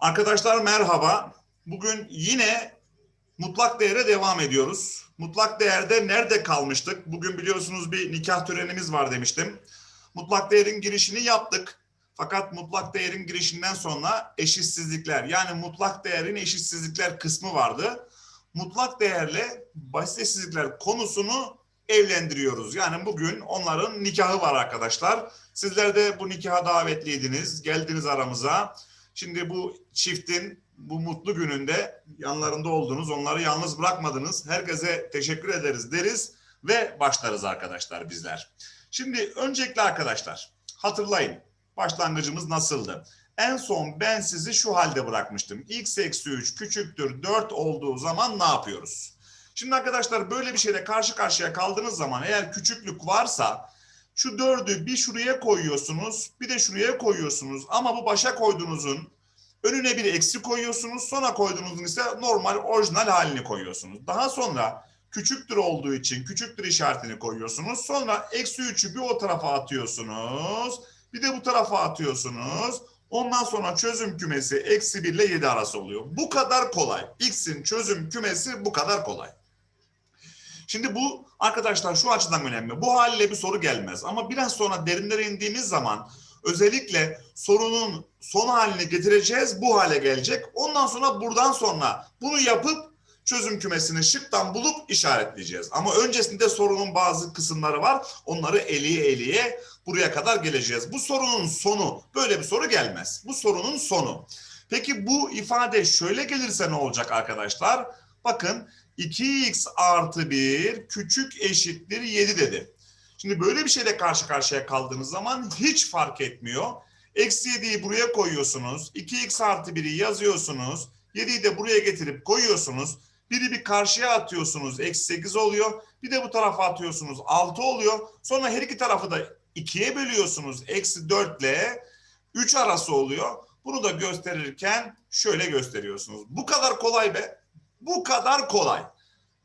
Arkadaşlar merhaba. Bugün yine mutlak değere devam ediyoruz. Mutlak değerde nerede kalmıştık? Bugün biliyorsunuz bir nikah törenimiz var demiştim. Mutlak değerin girişini yaptık. Fakat mutlak değerin girişinden sonra eşitsizlikler yani mutlak değerin eşitsizlikler kısmı vardı. Mutlak değerle basit konusunu evlendiriyoruz. Yani bugün onların nikahı var arkadaşlar. Sizler de bu nikaha davetliydiniz. Geldiniz aramıza. Şimdi bu çiftin bu mutlu gününde yanlarında oldunuz. Onları yalnız bırakmadınız. Herkese teşekkür ederiz deriz ve başlarız arkadaşlar bizler. Şimdi öncelikle arkadaşlar hatırlayın başlangıcımız nasıldı? En son ben sizi şu halde bırakmıştım. x eksi 3 küçüktür 4 olduğu zaman ne yapıyoruz? Şimdi arkadaşlar böyle bir şeyle karşı karşıya kaldığınız zaman eğer küçüklük varsa şu dördü bir şuraya koyuyorsunuz bir de şuraya koyuyorsunuz ama bu başa koyduğunuzun önüne bir eksi koyuyorsunuz sonra koyduğunuzun ise normal orijinal halini koyuyorsunuz. Daha sonra küçüktür olduğu için küçüktür işaretini koyuyorsunuz. Sonra eksi 3'ü bir o tarafa atıyorsunuz bir de bu tarafa atıyorsunuz. Ondan sonra çözüm kümesi eksi 1 ile 7 arası oluyor. Bu kadar kolay. X'in çözüm kümesi bu kadar kolay. Şimdi bu arkadaşlar şu açıdan önemli. Bu haliyle bir soru gelmez. Ama biraz sonra derinlere indiğimiz zaman özellikle sorunun son halini getireceğiz. Bu hale gelecek. Ondan sonra buradan sonra bunu yapıp çözüm kümesini şıktan bulup işaretleyeceğiz. Ama öncesinde sorunun bazı kısımları var. Onları eliye eliye buraya kadar geleceğiz. Bu sorunun sonu böyle bir soru gelmez. Bu sorunun sonu. Peki bu ifade şöyle gelirse ne olacak arkadaşlar? Bakın 2x artı 1 küçük eşittir 7 dedi. Şimdi böyle bir şeyle karşı karşıya kaldığınız zaman hiç fark etmiyor. Eksi 7'yi buraya koyuyorsunuz. 2x artı 1'i yazıyorsunuz. 7'yi de buraya getirip koyuyorsunuz. Biri bir karşıya atıyorsunuz. Eksi 8 oluyor. Bir de bu tarafa atıyorsunuz. 6 oluyor. Sonra her iki tarafı da 2'ye bölüyorsunuz. Eksi 4 ile 3 arası oluyor. Bunu da gösterirken şöyle gösteriyorsunuz. Bu kadar kolay be. Bu kadar kolay.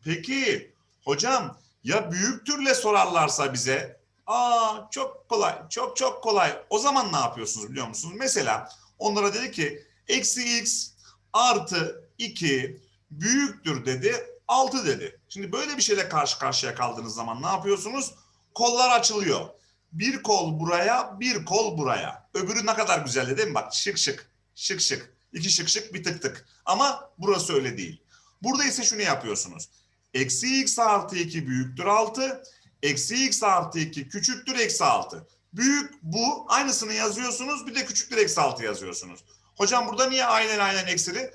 Peki hocam ya büyük türle sorarlarsa bize aa çok kolay çok çok kolay o zaman ne yapıyorsunuz biliyor musunuz? Mesela onlara dedi ki eksi x artı 2 büyüktür dedi 6 dedi. Şimdi böyle bir şeyle karşı karşıya kaldığınız zaman ne yapıyorsunuz? Kollar açılıyor. Bir kol buraya bir kol buraya. Öbürü ne kadar güzel değil mi? Bak şık şık şık şık. İki şık şık bir tık tık. Ama burası öyle değil. Burada ise şunu yapıyorsunuz. Eksi x artı 2 büyüktür 6. Eksi x artı 2 küçüktür eksi 6. Büyük bu. Aynısını yazıyorsunuz. Bir de küçüktür eksi 6 yazıyorsunuz. Hocam burada niye aynen aynen eksili?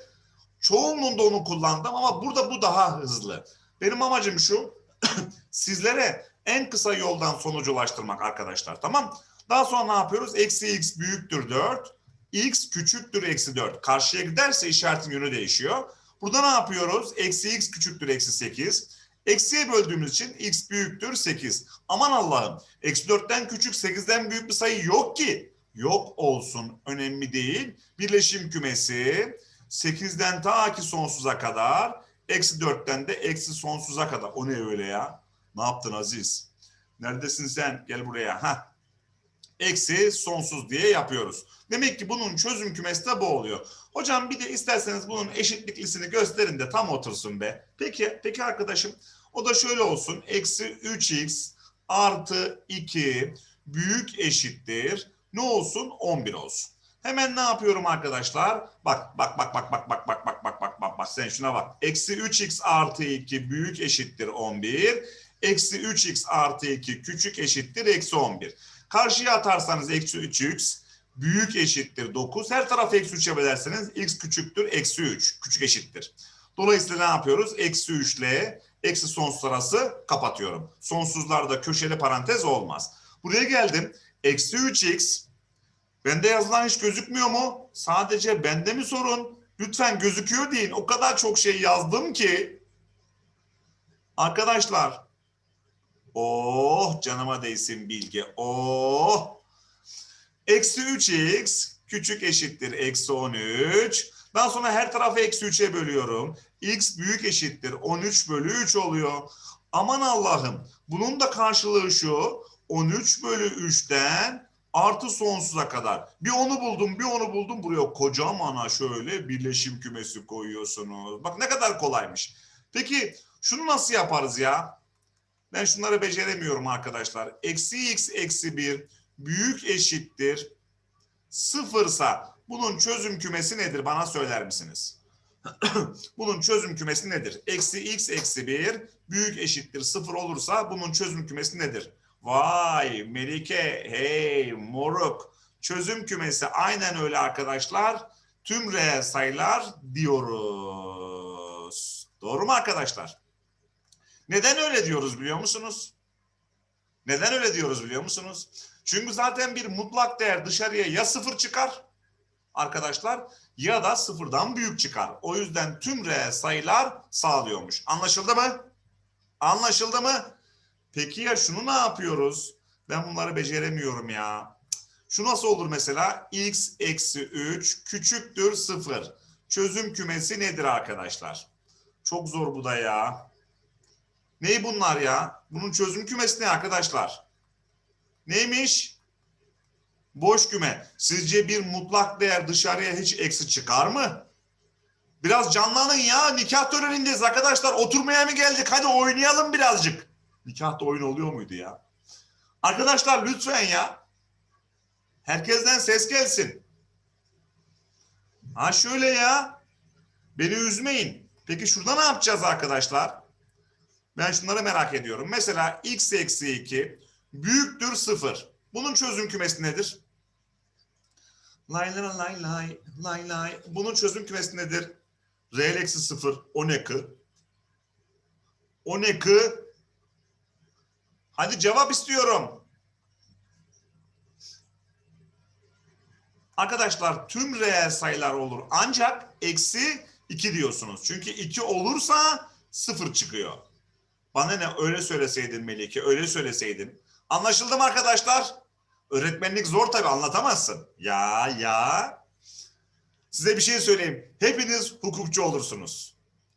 Çoğunluğunda onu kullandım ama burada bu daha hızlı. Benim amacım şu. sizlere en kısa yoldan sonucu ulaştırmak arkadaşlar. Tamam. Daha sonra ne yapıyoruz? Eksi x büyüktür 4. x küçüktür eksi 4. Karşıya giderse işaretin yönü değişiyor. Burada ne yapıyoruz? Eksi x küçüktür eksi 8. Eksiye böldüğümüz için x büyüktür 8. Aman Allah'ım. Eksi 4'ten küçük 8'den büyük bir sayı yok ki. Yok olsun. Önemli değil. Birleşim kümesi 8'den ta ki sonsuza kadar. Eksi 4'ten de eksi sonsuza kadar. O ne öyle ya? Ne yaptın Aziz? Neredesin sen? Gel buraya. Heh. Eksi sonsuz diye yapıyoruz. Demek ki bunun çözüm kümesi de bu oluyor. Hocam bir de isterseniz bunun eşitliklisini gösterin de tam otursun be. Peki, peki arkadaşım. O da şöyle olsun. Eksi 3x artı 2 büyük eşittir. Ne olsun? 11 olsun. Hemen ne yapıyorum arkadaşlar? Bak bak bak bak bak bak bak bak bak bak bak bak sen şuna bak. Eksi 3x artı 2 büyük eşittir 11. Eksi 3x artı 2 küçük eşittir eksi 11. Karşıya atarsanız eksi 3x büyük eşittir 9. Her tarafı eksi 3'e bölerseniz x küçüktür eksi 3. Küçük eşittir. Dolayısıyla ne yapıyoruz? Eksi 3 ile eksi sonsuz arası kapatıyorum. Sonsuzlarda köşeli parantez olmaz. Buraya geldim. Eksi 3x bende yazılan hiç gözükmüyor mu? Sadece bende mi sorun? Lütfen gözüküyor deyin. O kadar çok şey yazdım ki. Arkadaşlar. Oh canıma değsin bilgi. Oh. Eksi 3x küçük eşittir eksi 13. Daha sonra her tarafı eksi 3'e bölüyorum. x büyük eşittir 13 bölü 3 oluyor. Aman Allah'ım bunun da karşılığı şu. 13 bölü 3'ten artı sonsuza kadar. Bir onu buldum, bir onu buldum. Buraya kocamana şöyle birleşim kümesi koyuyorsunuz. Bak ne kadar kolaymış. Peki şunu nasıl yaparız ya? Ben şunları beceremiyorum arkadaşlar. Eksi x eksi 1 büyük eşittir sıfırsa bunun çözüm kümesi nedir bana söyler misiniz? bunun çözüm kümesi nedir? Eksi x eksi 1 büyük eşittir sıfır olursa bunun çözüm kümesi nedir? Vay Melike hey moruk çözüm kümesi aynen öyle arkadaşlar tüm reel sayılar diyoruz. Doğru mu arkadaşlar? Neden öyle diyoruz biliyor musunuz? Neden öyle diyoruz biliyor musunuz? Çünkü zaten bir mutlak değer dışarıya ya sıfır çıkar arkadaşlar ya da sıfırdan büyük çıkar. O yüzden tüm reel sayılar sağlıyormuş. Anlaşıldı mı? Anlaşıldı mı? Peki ya şunu ne yapıyoruz? Ben bunları beceremiyorum ya. Şu nasıl olur mesela? x eksi 3 küçüktür 0. Çözüm kümesi nedir arkadaşlar? Çok zor bu da ya. Ney bunlar ya? Bunun çözüm kümesi ne arkadaşlar? Neymiş? Boş küme. Sizce bir mutlak değer dışarıya hiç eksi çıkar mı? Biraz canlanın ya. Nikah törenindeyiz arkadaşlar. Oturmaya mı geldik? Hadi oynayalım birazcık. Nikahta oyun oluyor muydu ya? Arkadaşlar lütfen ya. Herkesten ses gelsin. Ha şöyle ya. Beni üzmeyin. Peki şurada ne yapacağız arkadaşlar? Ben şunları merak ediyorum. Mesela x eksi 2 büyüktür 0. Bunun çözüm kümesi nedir? Lay lay lay lay lay lay. Bunun çözüm kümesi nedir? Reel eksi 0. O ne kı? O ne kı? Hadi cevap istiyorum. Arkadaşlar tüm reel sayılar olur. Ancak eksi 2 diyorsunuz. Çünkü 2 olursa 0 çıkıyor. Bana ne öyle söyleseydin Melike, öyle söyleseydin. Anlaşıldı mı arkadaşlar? Öğretmenlik zor tabii anlatamazsın. Ya ya. Size bir şey söyleyeyim. Hepiniz hukukçu olursunuz.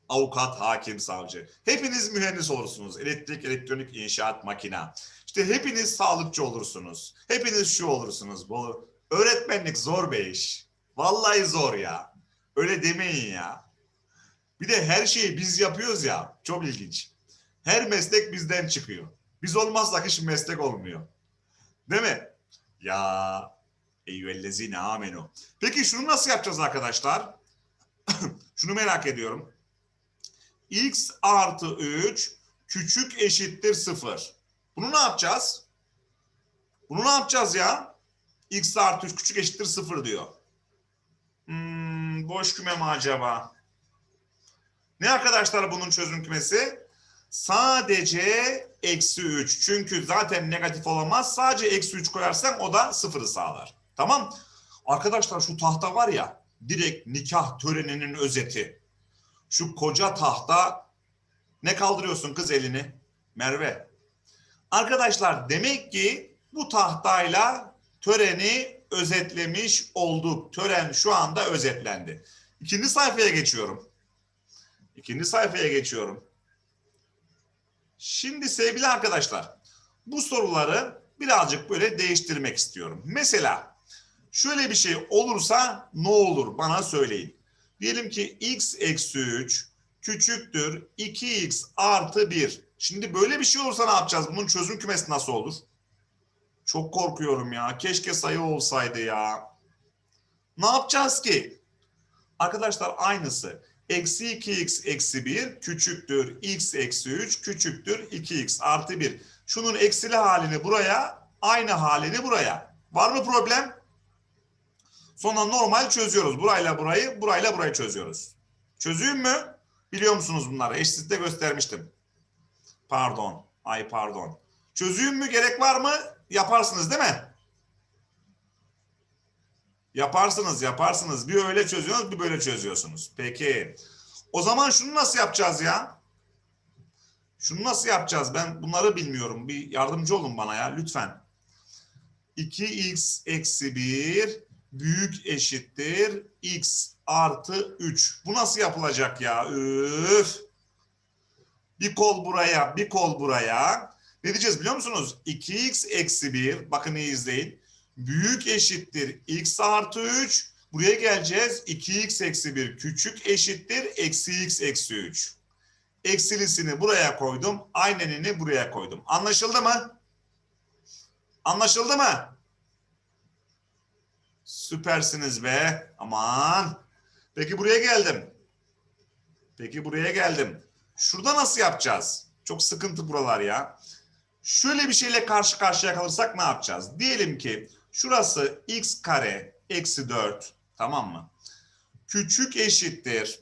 Avukat, hakim, savcı. Hepiniz mühendis olursunuz. Elektrik, elektronik, inşaat, makina. İşte hepiniz sağlıkçı olursunuz. Hepiniz şu olursunuz. Bu. Öğretmenlik zor be iş. Vallahi zor ya. Öyle demeyin ya. Bir de her şeyi biz yapıyoruz ya. Çok ilginç. Her meslek bizden çıkıyor. Biz olmazsak hiç meslek olmuyor. Değil mi? Ya eyyühellezine amenu. Peki şunu nasıl yapacağız arkadaşlar? şunu merak ediyorum. x artı 3 küçük eşittir 0. Bunu ne yapacağız? Bunu ne yapacağız ya? x artı 3 küçük eşittir 0 diyor. Hmm, boş küme mi acaba? Ne arkadaşlar bunun çözüm kümesi? Sadece eksi 3. Çünkü zaten negatif olamaz. Sadece eksi 3 koyarsan o da sıfırı sağlar. Tamam. Arkadaşlar şu tahta var ya direkt nikah töreninin özeti. Şu koca tahta ne kaldırıyorsun kız elini? Merve. Arkadaşlar demek ki bu tahtayla töreni özetlemiş olduk. Tören şu anda özetlendi. İkinci sayfaya geçiyorum. İkinci sayfaya geçiyorum. Şimdi sevgili arkadaşlar bu soruları birazcık böyle değiştirmek istiyorum. Mesela şöyle bir şey olursa ne olur bana söyleyin. Diyelim ki x eksi 3 küçüktür 2x artı 1. Şimdi böyle bir şey olursa ne yapacağız? Bunun çözüm kümesi nasıl olur? Çok korkuyorum ya. Keşke sayı olsaydı ya. Ne yapacağız ki? Arkadaşlar aynısı. Eksi 2x eksi 1 küçüktür x eksi 3 küçüktür 2x artı 1. Şunun eksili halini buraya, aynı halini buraya. Var mı problem? Sonra normal çözüyoruz. Burayla burayı, burayla burayı çözüyoruz. Çözeyim mü? Biliyor musunuz bunları? Eşitlikte göstermiştim. Pardon. Ay pardon. Çözeyim mü? Gerek var mı? Yaparsınız değil mi? Yaparsınız, yaparsınız. Bir öyle çözüyorsunuz, bir böyle çözüyorsunuz. Peki. O zaman şunu nasıl yapacağız ya? Şunu nasıl yapacağız? Ben bunları bilmiyorum. Bir yardımcı olun bana ya lütfen. 2x eksi 1 büyük eşittir x artı 3. Bu nasıl yapılacak ya? Üf. Bir kol buraya, bir kol buraya. Ne diyeceğiz biliyor musunuz? 2x eksi 1, bakın iyi izleyin. Büyük eşittir x artı 3. Buraya geleceğiz. 2x eksi 1 küçük eşittir eksi x eksi 3. Eksilisini buraya koydum. Aynenini buraya koydum. Anlaşıldı mı? Anlaşıldı mı? Süpersiniz be. Aman. Peki buraya geldim. Peki buraya geldim. Şurada nasıl yapacağız? Çok sıkıntı buralar ya. Şöyle bir şeyle karşı karşıya kalırsak ne yapacağız? Diyelim ki şurası x kare eksi 4 tamam mı? Küçük eşittir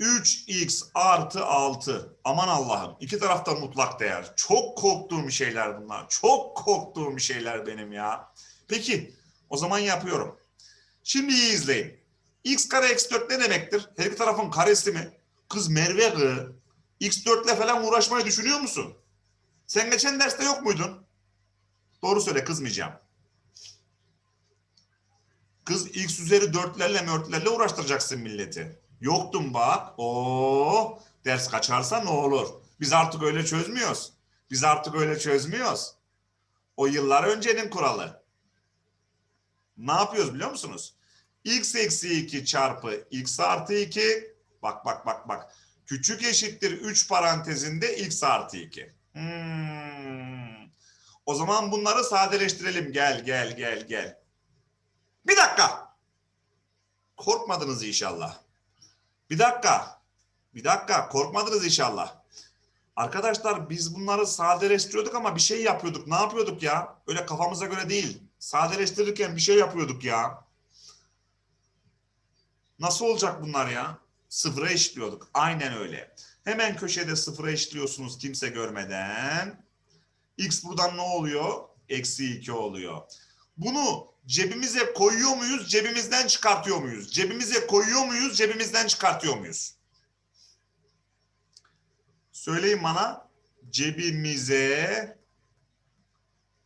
3x artı 6. Aman Allah'ım iki tarafta mutlak değer. Çok korktuğum şeyler bunlar. Çok korktuğum şeyler benim ya. Peki o zaman yapıyorum. Şimdi iyi izleyin. x kare eksi 4 ne demektir? Her iki tarafın karesi mi? Kız Merve kız. x4 ile falan uğraşmayı düşünüyor musun? Sen geçen derste yok muydun? Doğru söyle kızmayacağım. Kız x üzeri dörtlerle mörtlerle uğraştıracaksın milleti. Yoktum bak. Oo, ders kaçarsa ne olur? Biz artık öyle çözmüyoruz. Biz artık öyle çözmüyoruz. O yıllar öncenin kuralı. Ne yapıyoruz biliyor musunuz? x eksi 2 çarpı x artı 2 bak bak bak bak küçük eşittir 3 parantezinde x artı 2. Hmm. O zaman bunları sadeleştirelim. Gel gel gel gel. Bir dakika. Korkmadınız inşallah. Bir dakika. Bir dakika. Korkmadınız inşallah. Arkadaşlar biz bunları sadeleştiriyorduk ama bir şey yapıyorduk. Ne yapıyorduk ya? Öyle kafamıza göre değil. Sadeleştirirken bir şey yapıyorduk ya. Nasıl olacak bunlar ya? Sıfıra eşitliyorduk. Aynen öyle. Hemen köşede sıfıra eşitliyorsunuz kimse görmeden. X buradan ne oluyor? Eksi 2 oluyor. Bunu cebimize koyuyor muyuz? Cebimizden çıkartıyor muyuz? Cebimize koyuyor muyuz? Cebimizden çıkartıyor muyuz? Söyleyin bana. Cebimize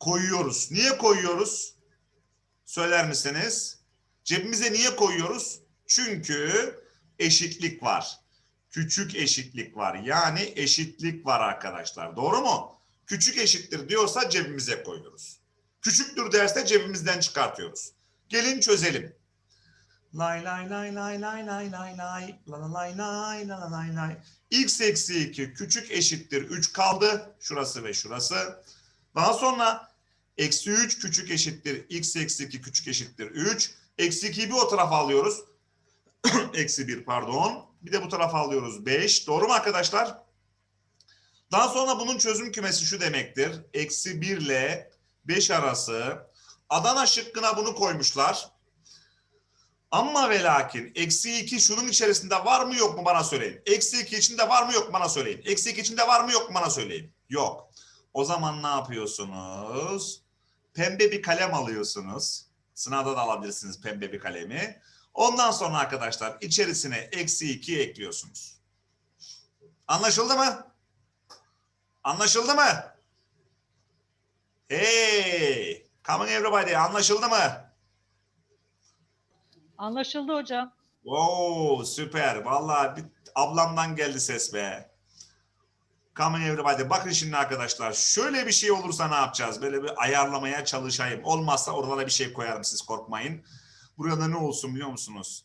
koyuyoruz. Niye koyuyoruz? Söyler misiniz? Cebimize niye koyuyoruz? Çünkü eşitlik var. Küçük eşitlik var. Yani eşitlik var arkadaşlar. Doğru mu? Küçük eşittir diyorsa cebimize koyuyoruz. Küçüktür derse cebimizden çıkartıyoruz. Gelin çözelim. Lay lay lay lay lay lay lay lay la la lay lay la la lay lay. X eksi 2 küçük eşittir 3 kaldı. Şurası ve şurası. Daha sonra eksi 3 küçük eşittir x eksi 2 küçük eşittir 3. Eksi 2'yi bir o tarafa alıyoruz. eksi 1 pardon. Bir de bu tarafa alıyoruz 5. Doğru mu arkadaşlar? Daha sonra bunun çözüm kümesi şu demektir. Eksi 1 ile 5 arası. Adana şıkkına bunu koymuşlar. Ama ve lakin eksi 2 şunun içerisinde var mı yok mu bana söyleyin. Eksi 2 içinde var mı yok mu bana söyleyin. Eksi 2 içinde var mı yok mu bana söyleyin. Yok. O zaman ne yapıyorsunuz? Pembe bir kalem alıyorsunuz. Sınavda da alabilirsiniz pembe bir kalemi. Ondan sonra arkadaşlar içerisine eksi 2 ekliyorsunuz. Anlaşıldı mı? Anlaşıldı mı? Hey! Come on everybody anlaşıldı mı? Anlaşıldı hocam. Wow süper. Vallahi bir ablamdan geldi ses be. Come on everybody. Bakın şimdi arkadaşlar. Şöyle bir şey olursa ne yapacağız? Böyle bir ayarlamaya çalışayım. Olmazsa oralara bir şey koyarım siz korkmayın. Burada ne olsun biliyor musunuz?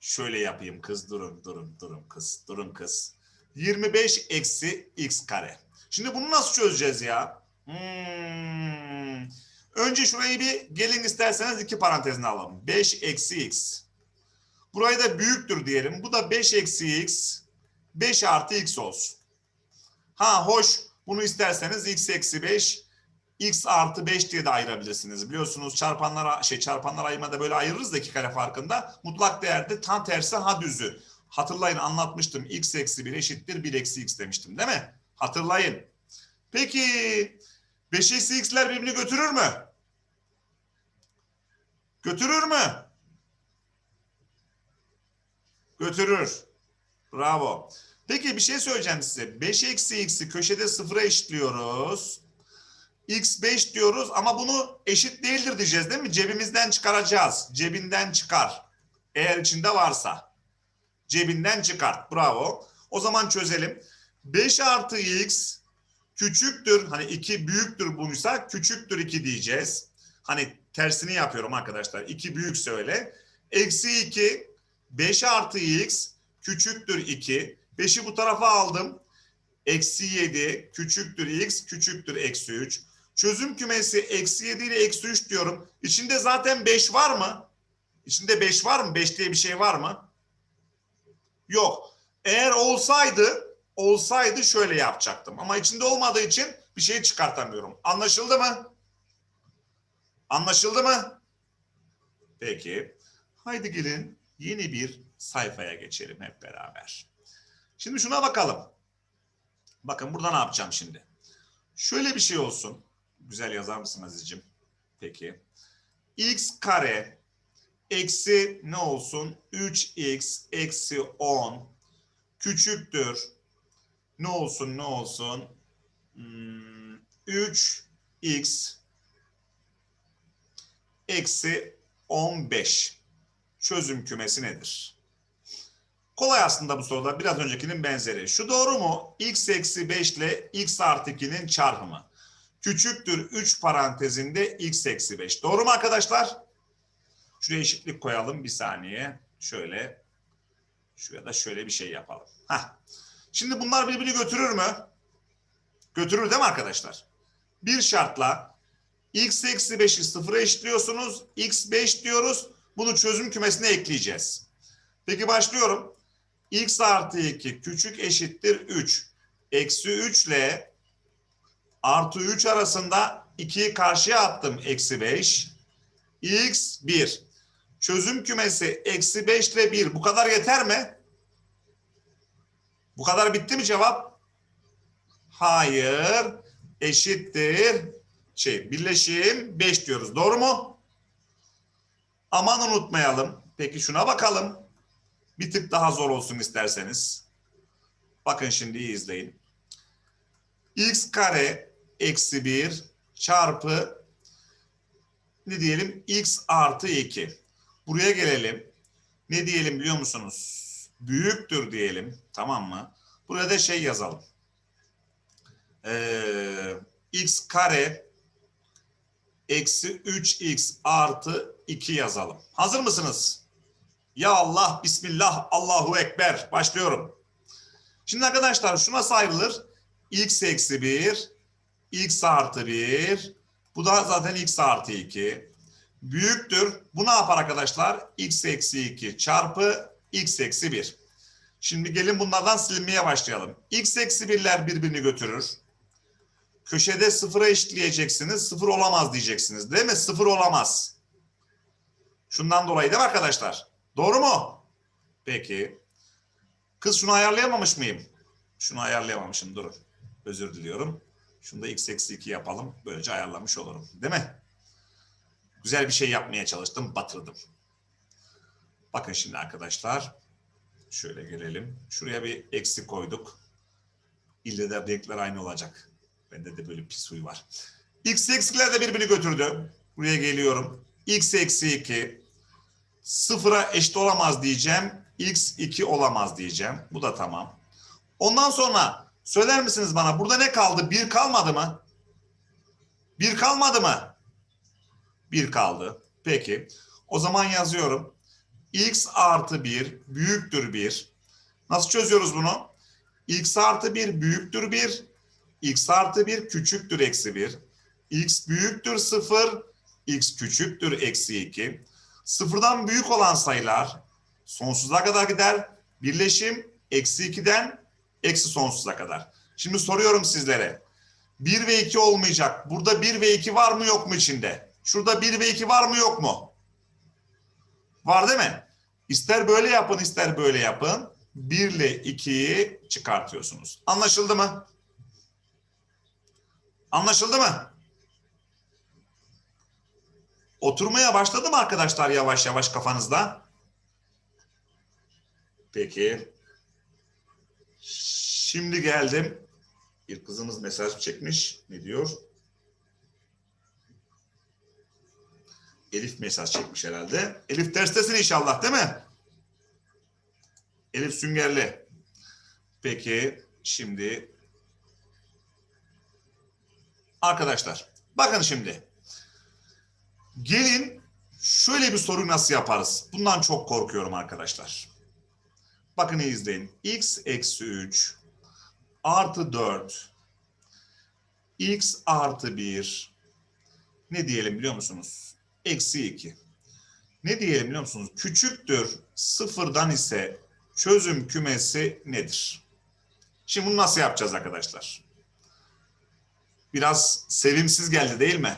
Şöyle yapayım kız durun durun durun kız durun kız. 25 eksi x kare. Şimdi bunu nasıl çözeceğiz ya? Hmm. Önce şurayı bir gelin isterseniz iki parantezine alalım. 5 eksi x. Burayı da büyüktür diyelim. Bu da 5 eksi x. 5 artı x olsun. Ha hoş bunu isterseniz x eksi 5 x artı 5 diye de ayırabilirsiniz. Biliyorsunuz çarpanlara şey çarpanlar ayırmada böyle ayırırız da kare farkında. Mutlak değerde tam tersi ha düzü. Hatırlayın anlatmıştım. x eksi 1 eşittir 1 eksi x demiştim değil mi? Hatırlayın. Peki 5 eksi x'ler birbirini götürür mü? Götürür mü? Götürür. Bravo. Peki bir şey söyleyeceğim size. 5 eksi x'i köşede sıfıra eşitliyoruz. x 5 diyoruz ama bunu eşit değildir diyeceğiz değil mi? Cebimizden çıkaracağız. Cebinden çıkar. Eğer içinde varsa. Cebinden çıkart. Bravo. O zaman çözelim. 5 artı x küçüktür. Hani 2 büyüktür buysa küçüktür 2 diyeceğiz. Hani tersini yapıyorum arkadaşlar. 2 büyükse öyle. Eksi 2 5 artı x küçüktür 2. 5'i bu tarafa aldım. Eksi 7 küçüktür x küçüktür eksi 3. Çözüm kümesi eksi 7 ile eksi 3 diyorum. İçinde zaten 5 var mı? İçinde 5 var mı? 5 diye bir şey var mı? Yok. Eğer olsaydı, olsaydı şöyle yapacaktım. Ama içinde olmadığı için bir şey çıkartamıyorum. Anlaşıldı mı? Anlaşıldı mı? Peki. Haydi gelin yeni bir sayfaya geçelim hep beraber. Şimdi şuna bakalım. Bakın burada ne yapacağım şimdi? Şöyle bir şey olsun. Güzel yazar mısın Aziz'cim? Peki. x kare eksi ne olsun? 3x eksi 10 küçüktür. Ne olsun ne olsun? Hmm, 3x eksi 15 çözüm kümesi nedir? Kolay aslında bu soruda biraz öncekinin benzeri. Şu doğru mu? x eksi 5 ile x artı 2'nin çarpımı. Küçüktür 3 parantezinde x eksi 5. Doğru mu arkadaşlar? Şuraya eşitlik koyalım bir saniye. Şöyle. Şuraya da şöyle bir şey yapalım. Heh. Şimdi bunlar birbirini götürür mü? Götürür değil mi arkadaşlar? Bir şartla x eksi 5'i sıfıra eşitliyorsunuz. x 5 diyoruz. Bunu çözüm kümesine ekleyeceğiz. Peki başlıyorum. x artı 2 küçük eşittir 3. Eksi 3 ile artı 3 arasında 2'yi karşıya attım. Eksi 5. x 1. Çözüm kümesi eksi 5 ile 1. Bu kadar yeter mi? Bu kadar bitti mi cevap? Hayır. Eşittir. Şey birleşim 5 diyoruz. Doğru mu? Aman unutmayalım. Peki şuna bakalım. Bir tık daha zor olsun isterseniz. Bakın şimdi iyi izleyin. x kare eksi 1 çarpı ne diyelim x artı 2. Buraya gelelim. Ne diyelim biliyor musunuz? Büyüktür diyelim. Tamam mı? Buraya da şey yazalım. Ee, x kare eksi 3x artı 2 yazalım. Hazır mısınız? Ya Allah, Bismillah, Allahu Ekber. Başlıyorum. Şimdi arkadaşlar şu nasıl ayrılır? x eksi 1, x artı 1. Bu da zaten x artı 2. Büyüktür. Bu ne yapar arkadaşlar? x eksi 2 çarpı x eksi 1. Şimdi gelin bunlardan silinmeye başlayalım. x eksi 1'ler birbirini götürür. Köşede sıfıra eşitleyeceksiniz. Sıfır olamaz diyeceksiniz. Değil mi? Sıfır olamaz. Şundan dolayı değil mi arkadaşlar? Doğru mu? Peki. Kız şunu ayarlayamamış mıyım? Şunu ayarlayamamışım. Durun. Özür diliyorum. Şunu da x eksi 2 yapalım. Böylece ayarlamış olurum. Değil mi? Güzel bir şey yapmaya çalıştım. Batırdım. Bakın şimdi arkadaşlar. Şöyle gelelim. Şuraya bir eksi koyduk. İlle de renkler aynı olacak. Bende de böyle pis huy var. X eksiler de birbirini götürdü. Buraya geliyorum. X eksi 2 sıfıra eşit olamaz diyeceğim. X 2 olamaz diyeceğim. Bu da tamam. Ondan sonra söyler misiniz bana burada ne kaldı? 1 kalmadı mı? 1 kalmadı mı? 1 kaldı. Peki. O zaman yazıyorum. X artı 1 büyüktür 1. Nasıl çözüyoruz bunu? X artı 1 büyüktür 1 x artı 1 küçüktür eksi 1. x büyüktür 0. x küçüktür eksi 2. Sıfırdan büyük olan sayılar sonsuza kadar gider. Birleşim eksi 2'den eksi sonsuza kadar. Şimdi soruyorum sizlere. 1 ve 2 olmayacak. Burada 1 ve 2 var mı yok mu içinde? Şurada 1 ve 2 var mı yok mu? Var değil mi? İster böyle yapın ister böyle yapın. 1 ile 2'yi çıkartıyorsunuz. Anlaşıldı mı? Anlaşıldı mı? Oturmaya başladı mı arkadaşlar yavaş yavaş kafanızda? Peki. Şimdi geldim. Bir kızımız mesaj çekmiş. Ne diyor? Elif mesaj çekmiş herhalde. Elif derstesin inşallah değil mi? Elif Süngerli. Peki şimdi Arkadaşlar bakın şimdi. Gelin şöyle bir soru nasıl yaparız? Bundan çok korkuyorum arkadaşlar. Bakın izleyin. x eksi 3 artı 4 x artı 1 ne diyelim biliyor musunuz? Eksi 2. Ne diyelim biliyor musunuz? Küçüktür sıfırdan ise çözüm kümesi nedir? Şimdi bunu nasıl yapacağız arkadaşlar? Biraz sevimsiz geldi değil mi?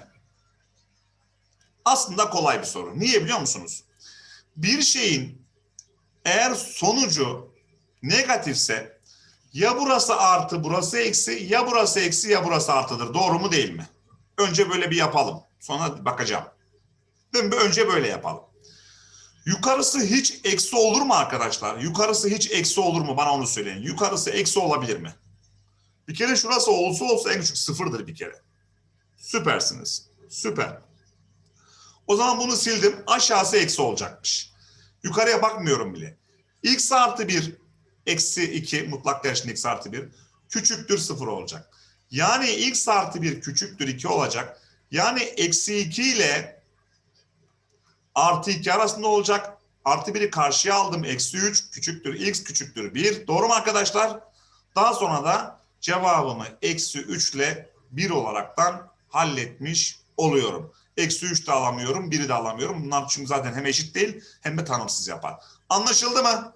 Aslında kolay bir soru. Niye biliyor musunuz? Bir şeyin eğer sonucu negatifse ya burası artı burası eksi ya burası eksi ya burası artıdır. Doğru mu değil mi? Önce böyle bir yapalım. Sonra bakacağım. Önce böyle yapalım. Yukarısı hiç eksi olur mu arkadaşlar? Yukarısı hiç eksi olur mu? Bana onu söyleyin. Yukarısı eksi olabilir mi? Bir kere şurası olsa olsa en küçük sıfırdır bir kere. Süpersiniz. Süper. O zaman bunu sildim. Aşağısı eksi olacakmış. Yukarıya bakmıyorum bile. x artı 1 eksi 2 mutlak değer için x artı 1 küçüktür 0 olacak. Yani x artı 1 küçüktür 2 olacak. Yani eksi 2 ile artı 2 arasında olacak. Artı 1'i karşıya aldım. Eksi 3 küçüktür x küçüktür 1. Doğru mu arkadaşlar? Daha sonra da cevabımı eksi 3 ile 1 olaraktan halletmiş oluyorum. Eksi 3 de alamıyorum, 1'i de alamıyorum. Bunlar çünkü zaten hem eşit değil hem de tanımsız yapar. Anlaşıldı mı?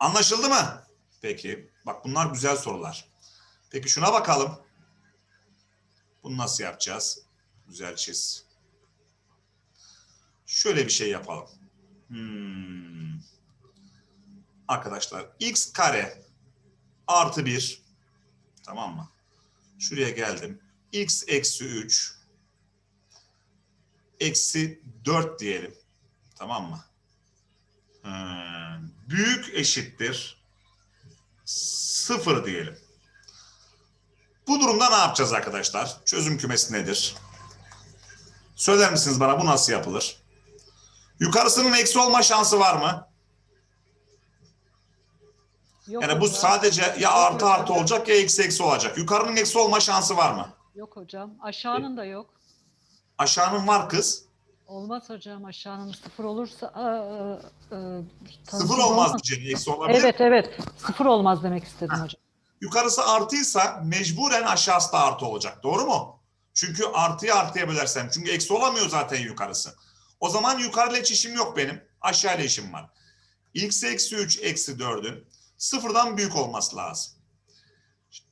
Anlaşıldı mı? Peki. Bak bunlar güzel sorular. Peki şuna bakalım. Bunu nasıl yapacağız? Güzel çiz. Şöyle bir şey yapalım. Hmm. Arkadaşlar x kare artı 1 tamam mı? Şuraya geldim. x eksi 3 eksi 4 diyelim. Tamam mı? Hmm. Büyük eşittir 0 diyelim. Bu durumda ne yapacağız arkadaşlar? Çözüm kümesi nedir? Söyler misiniz bana bu nasıl yapılır? Yukarısının eksi olma şansı var mı? Yok Yani bu hocam. sadece ya artı artı olacak ya eksi eksi olacak. Yukarının eksi olma şansı var mı? Yok hocam. Aşağının da yok. Aşağının var kız. Olmaz hocam. Aşağının sıfır olursa aa, aa, Sıfır tanımsız olmaz diyeceğin eksi olabilir. Evet evet. Sıfır olmaz demek istedim hocam. Yukarısı artıysa mecburen aşağısı da artı olacak. Doğru mu? Çünkü artıyı artıya bölersem. Çünkü eksi olamıyor zaten yukarısı. O zaman yukarıyla hiç yok benim. Aşağıyla işim var. x eksi 3 eksi 4'ün sıfırdan büyük olması lazım.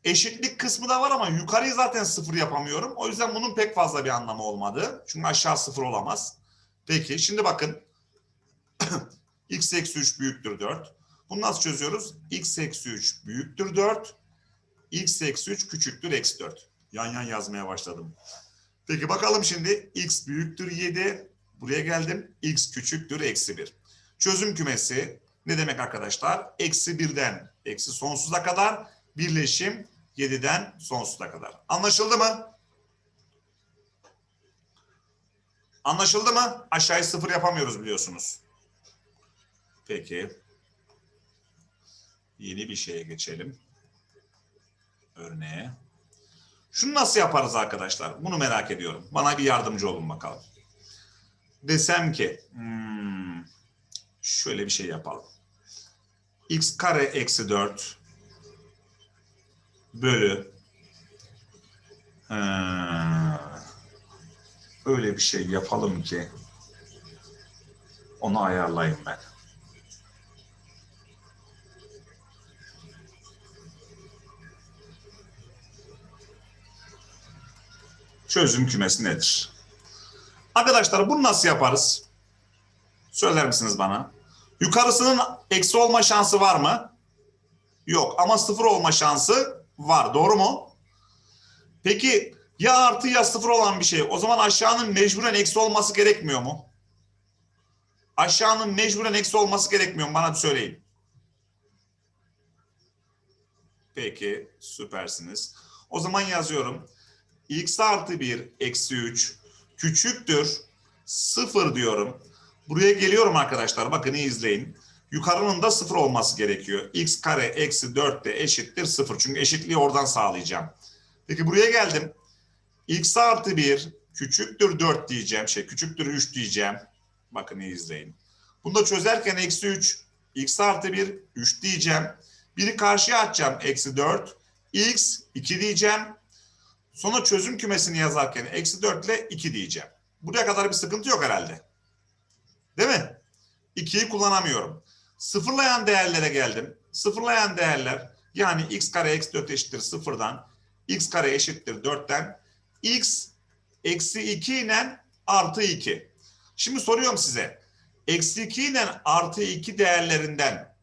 Eşitlik kısmı da var ama yukarıyı zaten sıfır yapamıyorum. O yüzden bunun pek fazla bir anlamı olmadı. Çünkü aşağı sıfır olamaz. Peki şimdi bakın. x eksi 3 büyüktür 4. Bunu nasıl çözüyoruz? x eksi 3 büyüktür 4. x eksi 3 küçüktür eksi 4. Yan yan yazmaya başladım. Peki bakalım şimdi x büyüktür 7. Buraya geldim. x küçüktür eksi 1. Çözüm kümesi ne demek arkadaşlar? Eksi 1'den eksi sonsuza kadar birleşim 7'den sonsuza kadar. Anlaşıldı mı? Anlaşıldı mı? Aşağıyı sıfır yapamıyoruz biliyorsunuz. Peki. Yeni bir şeye geçelim. Örneğe. Şunu nasıl yaparız arkadaşlar? Bunu merak ediyorum. Bana bir yardımcı olun bakalım. Desem ki hmm, şöyle bir şey yapalım. x kare eksi 4 bölü Ha, öyle bir şey yapalım ki onu ayarlayayım ben. Çözüm kümesi nedir? Arkadaşlar bunu nasıl yaparız? Söyler misiniz bana? Yukarısının eksi olma şansı var mı? Yok ama sıfır olma şansı var. Doğru mu? Peki ya artı ya sıfır olan bir şey. O zaman aşağının mecburen eksi olması gerekmiyor mu? Aşağının mecburen eksi olması gerekmiyor mu? Bana bir söyleyin. Peki süpersiniz. O zaman yazıyorum. x artı 1 eksi 3 küçüktür 0 diyorum. Buraya geliyorum arkadaşlar. Bakın iyi izleyin. Yukarının da 0 olması gerekiyor. x kare eksi 4 de eşittir 0. Çünkü eşitliği oradan sağlayacağım. Peki buraya geldim. x artı 1 küçüktür 4 diyeceğim. Şey küçüktür 3 diyeceğim. Bakın iyi izleyin. Bunu da çözerken eksi 3. X artı 1 3 diyeceğim. Biri karşıya atacağım. Eksi 4. X 2 diyeceğim. Sonra çözüm kümesini yazarken eksi 4 ile 2 diyeceğim. Buraya kadar bir sıkıntı yok herhalde. Değil mi? 2'yi kullanamıyorum. Sıfırlayan değerlere geldim. Sıfırlayan değerler yani x kare eksi 4 eşittir sıfırdan x kare eşittir 4'ten x eksi 2 ile artı 2. Şimdi soruyorum size. Eksi 2 ile artı 2 değerlerinden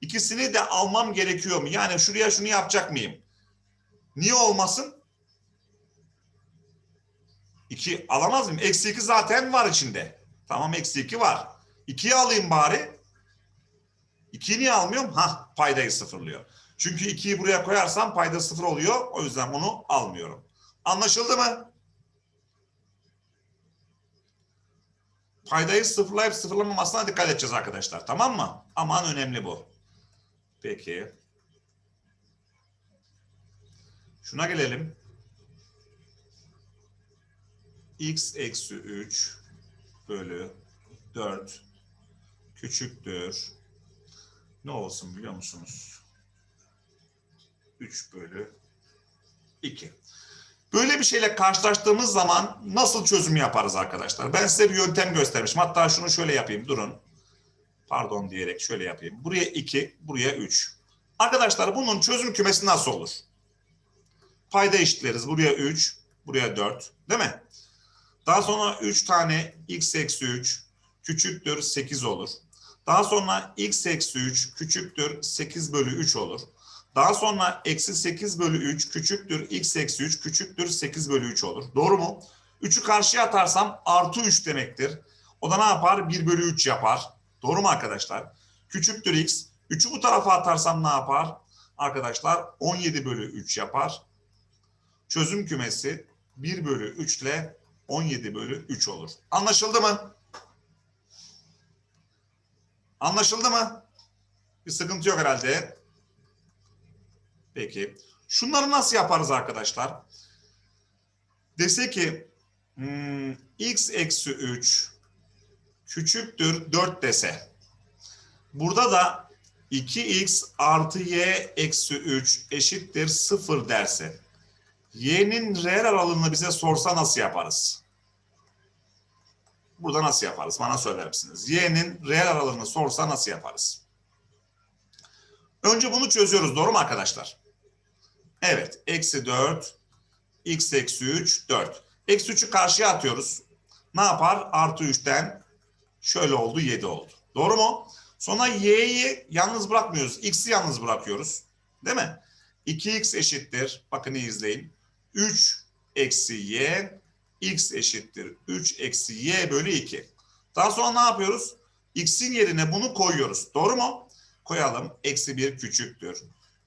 ikisini de almam gerekiyor mu? Yani şuraya şunu yapacak mıyım? Niye olmasın? 2 alamaz mıyım? Eksi 2 zaten var içinde. Tamam eksi 2 var. 2'yi alayım bari. 2'yi niye almıyorum? Ha paydayı sıfırlıyor. Çünkü 2'yi buraya koyarsam payda sıfır oluyor. O yüzden onu almıyorum. Anlaşıldı mı? Paydayı sıfırlayıp sıfırlamamasına dikkat edeceğiz arkadaşlar. Tamam mı? Aman önemli bu. Peki. Şuna gelelim. X eksi 3 bölü 4 küçüktür. Ne olsun biliyor musunuz? 3 bölü 2. Böyle bir şeyle karşılaştığımız zaman nasıl çözüm yaparız arkadaşlar? Ben size bir yöntem göstermişim. Hatta şunu şöyle yapayım. Durun. Pardon diyerek şöyle yapayım. Buraya 2, buraya 3. Arkadaşlar bunun çözüm kümesi nasıl olur? Payda eşitleriz. Buraya 3, buraya 4. Değil mi? Daha sonra 3 tane x eksi 3 küçüktür 8 olur. Daha sonra x eksi 3 küçüktür 8 bölü 3 olur. Daha sonra eksi 8 bölü 3 küçüktür x eksi 3 küçüktür 8 bölü 3 olur. Doğru mu? 3'ü karşıya atarsam artı 3 demektir. O da ne yapar? 1 bölü 3 yapar. Doğru mu arkadaşlar? Küçüktür x. 3'ü bu tarafa atarsam ne yapar? Arkadaşlar 17 bölü 3 yapar. Çözüm kümesi 1 bölü 3 ile 17 bölü 3 olur. Anlaşıldı mı? Anlaşıldı mı? Bir sıkıntı yok herhalde. Peki. Şunları nasıl yaparız arkadaşlar? Dese ki hmm, x eksi 3 küçüktür 4 dese. Burada da 2x artı y eksi 3 eşittir 0 derse. Y'nin reel aralığını bize sorsa nasıl yaparız? Burada nasıl yaparız? Bana söyler misiniz? Y'nin reel aralığını sorsa nasıl yaparız? Önce bunu çözüyoruz. Doğru mu arkadaşlar? Evet. Eksi 4. X eksi 3. 4. Eksi 3'ü karşıya atıyoruz. Ne yapar? Artı 3'ten şöyle oldu 7 oldu. Doğru mu? Sonra y'yi yalnız bırakmıyoruz. X'i yalnız bırakıyoruz. Değil mi? 2x eşittir. Bakın iyi izleyin. 3 eksi y. x eşittir. 3 eksi y bölü 2. Daha sonra ne yapıyoruz? x'in yerine bunu koyuyoruz. Doğru mu? Koyalım. Eksi 1 küçüktür.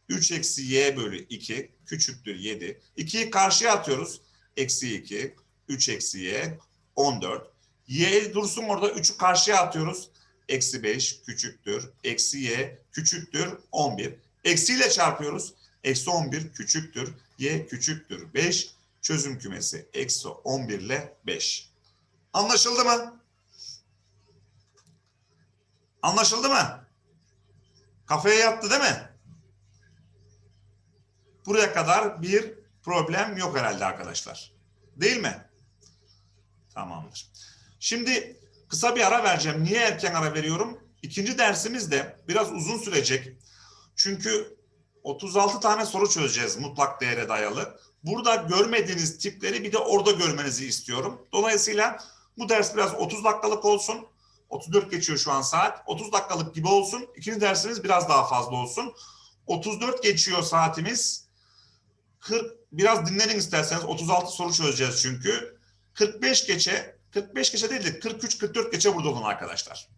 3 eksi y bölü 2 küçüktür 7. 2'yi karşıya atıyoruz. Eksi 2. 3 eksi y 14. Y dursun orada 3'ü karşıya atıyoruz. Eksi 5 küçüktür. Eksi y küçüktür 11. Eksiyle çarpıyoruz. Eksi 11 küçüktür. Y küçüktür 5. Çözüm kümesi eksi 11 ile 5. Anlaşıldı mı? Anlaşıldı mı? Kafaya yattı değil mi? Buraya kadar bir problem yok herhalde arkadaşlar. Değil mi? Tamamdır. Şimdi kısa bir ara vereceğim. Niye erken ara veriyorum? İkinci dersimiz de biraz uzun sürecek. Çünkü 36 tane soru çözeceğiz mutlak değere dayalı. Burada görmediğiniz tipleri bir de orada görmenizi istiyorum. Dolayısıyla bu ders biraz 30 dakikalık olsun. 34 geçiyor şu an saat. 30 dakikalık gibi olsun. İkinci dersimiz biraz daha fazla olsun. 34 geçiyor saatimiz. 40 biraz dinlenin isterseniz 36 soru çözeceğiz çünkü. 45 geçe 45 geçe değil de 43 44 geçe burada olun arkadaşlar.